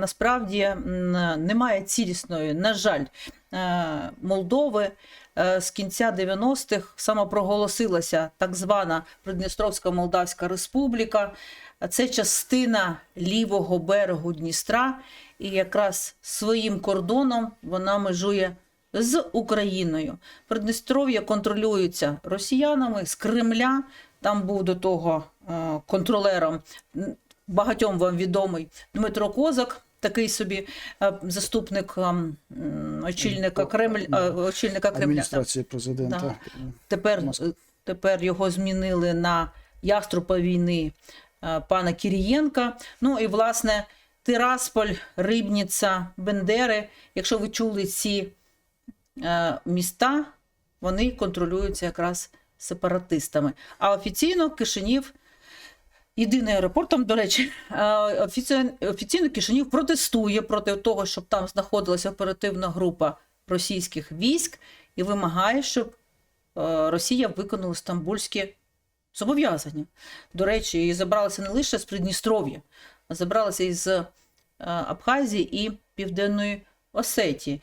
Насправді немає цілісної, на жаль, е, Молдови е, з кінця 90-х самопроголосилася так звана Придністровська Молдавська Республіка. Це частина лівого берегу Дністра, і якраз своїм кордоном вона межує з Україною. Придністров'я контролюється росіянами з Кремля. Там був до того е, контролером багатьом вам відомий Дмитро Козак, такий собі е, заступник ем, очільника Кремль, е, очільника Кремля. адміністрації президента. Тепер, тепер його змінили на яструпа війни е, пана Кірієнка. Ну і власне Тирасполь, Рибніця, Бендери. Якщо ви чули ці е, міста, вони контролюються якраз сепаратистами. А офіційно Кишинів. Єдиний аеропорт, там, до речі, офіційно, Кишинів протестує проти того, щоб там знаходилася оперативна група російських військ і вимагає, щоб е, Росія виконала стамбульські зобов'язання. До речі, і забралася не лише з Придністров'я, а забралася із е, Абхазії і Південної Осетії.